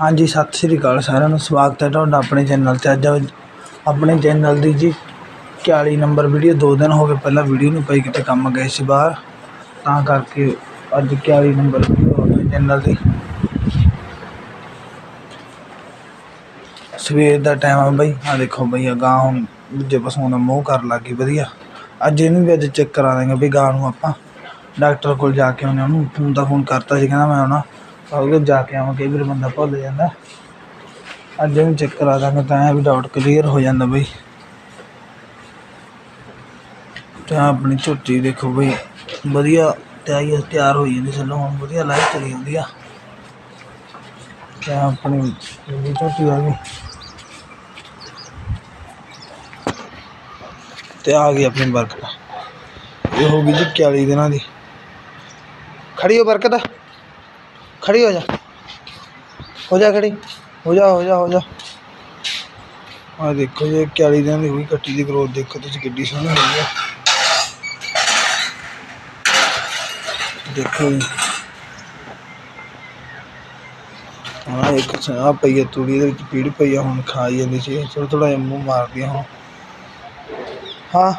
ਹਾਂਜੀ, ਸਤਿ ਸ੍ਰੀ ਅਕਾਲ ਸਾਰਿਆਂ ਨੂੰ। ਸਵਾਗਤ ਹੈ ਤੁਹਾਡਾ ਆਪਣੇ ਚੈਨਲ 'ਤੇ। ਅੱਜ ਆਪਣੇ ਚੈਨਲ ਦੀ ਜੀ 41 ਨੰਬਰ ਵੀਡੀਓ ਦੋ ਦਿਨ ਹੋ ਗਏ ਪਹਿਲਾਂ ਵੀਡੀਓ ਨਹੀਂ ਪਈ ਕਿਤੇ ਕੰਮ ਗਏ ਸੀ ਬਾਹਰ। ਤਾਂ ਕਰਕੇ ਅੱਜ 41 ਨੰਬਰ ਵੀਡੀਓ ਆਪਣੇ ਚੈਨਲ ਦੀ ਸਵੇਰ ਦਾ ਟਾਈਮ ਆ ਬਈ। ਆ ਦੇਖੋ ਬਈ ਆ ਹੁਣ ਦੂਜੇ ਪਸ਼ੂਆਂ ਦਾ ਮੂੰਹ ਕਰ ਲੱਗੀ ਵਧੀਆ। ਅੱਜ ਇਹਨੂੰ ਵੀ ਅੱਜ ਚੈੱਕ ਕਰਾ ਦਾਂਗੇ ਵੀ ਗਾਂ ਨੂੰ ਆਪਾਂ। ਡਾਕਟਰ ਕੋਲ ਜਾ ਕੇ ਆਉਂਦੇ ਉਹਨੂੰ ਫੋਨ ਦਾ ਫੋਨ ਕਰਤਾ ਸੀ, ਕਹਿੰਦਾ ਮੈਂ ਆਉਣਾ। ਉਹ ਜਾ ਕੇ ਆਵਾਂਗੇ ਕਈ ਬੰਦਾ ਭੁੱਲ ਜਾਂਦਾ। ਅੱਜ ਇਹਨੂੰ ਚੈੱਕ ਕਰਾ ਦਾਂਗੇ, ਤਾਂ ਇਹ ਵੀ ਡਾਊਟ ਕਲੀਅਰ ਹੋ ਜਾਂਦਾ ਬਈ। ਤਾਂ ਆਪਣੀ ਝੋਟੀ ਦੇਖੋ ਬਈ, ਵਧੀਆ ਤਿਆਰ ਤਿਆਰ ਹੋਈ ਜਾਂਦੀ ਸੱਲੋਂ ਹੁਣ ਵਧੀਆ ਲਾਈਫ ਚਲੀ ਜਾਂਦੀ ਆ। ਤਾਂ ਆਪਣੀ ਜਿਹੜੀ ਝੋਟੀ ਆ ਗਈ, ਤੇ ਆ ਗਈ ਆਪਣੀ ਬਰਕਤ। ਇਹ ਹੋ ਗਈ ਜੀ 41 ਦਿਨਾਂ ਦੀ। ਖੜੀ ਹੋ ਬਰਕਤ। ਖੜੀ ਹੋ ਜਾ। ਹੋ ਜਾ ਖੜੀ। ਹੋ ਜਾ ਹੋ ਜਾ ਹੋ ਜਾ। ਆ ਦੇਖੋ ਜੀ 41 ਦਿਨਾਂ ਦੀ ਹੋਈ ਕੱਟੀ ਦੀ ਗਰੋਥ ਦੇਖੋ ਤੁਸੀਂ ਕਿੱਡੀ ਸੋਹਣੀ ਹੋਈ ਆ। ਦੇਖੋ ਜੀ। ਇੱਕ ਚਾਹ ਪਈ ਆ, ਤੂੜੀ ਇਹਦੇ ਵਿੱਚ ਪੀੜ ਪਈ ਆ, ਹੁਣ ਖਾਈ ਜਾਂਦੀ ਸੀ। ਥੋੜਾ ਥੋੜਾ ਜਿਹਾ ਮੂੰਹ ਮਾਰਦੀ ਆ ਹੁਣ। ਹਾਂ।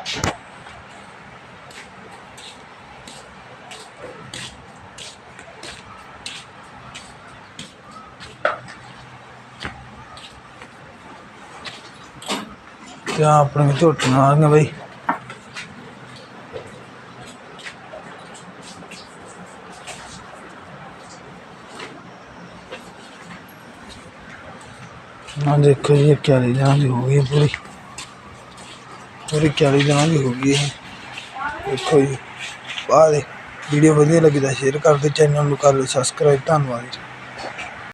ਤੇ ਆਹ ਆਪਣੇ ਝੋਟੀਆਂ ਆ ਗਈਆਂ ਬਈ ਆ ਦੇਖੋ ਜੀ ਇਹ 41 ਦਿਨਾਂ ਦੀ ਹੋ ਗਈ ਹੈ ਪੂਰੀ ਪੂਰੀ 41 ਦਿਨਾਂ ਦੀ ਹੋ ਗਈ ਹੈ ਦੇਖੋ ਜੀ ਬਾਅਦ ਵੀਡੀਓ ਵਧੀਆ ਲੱਗੀ ਤਾਂ ਸ਼ੇਅਰ ਕਰ ਦਿਓ ਚੈਨਲ ਨੂੰ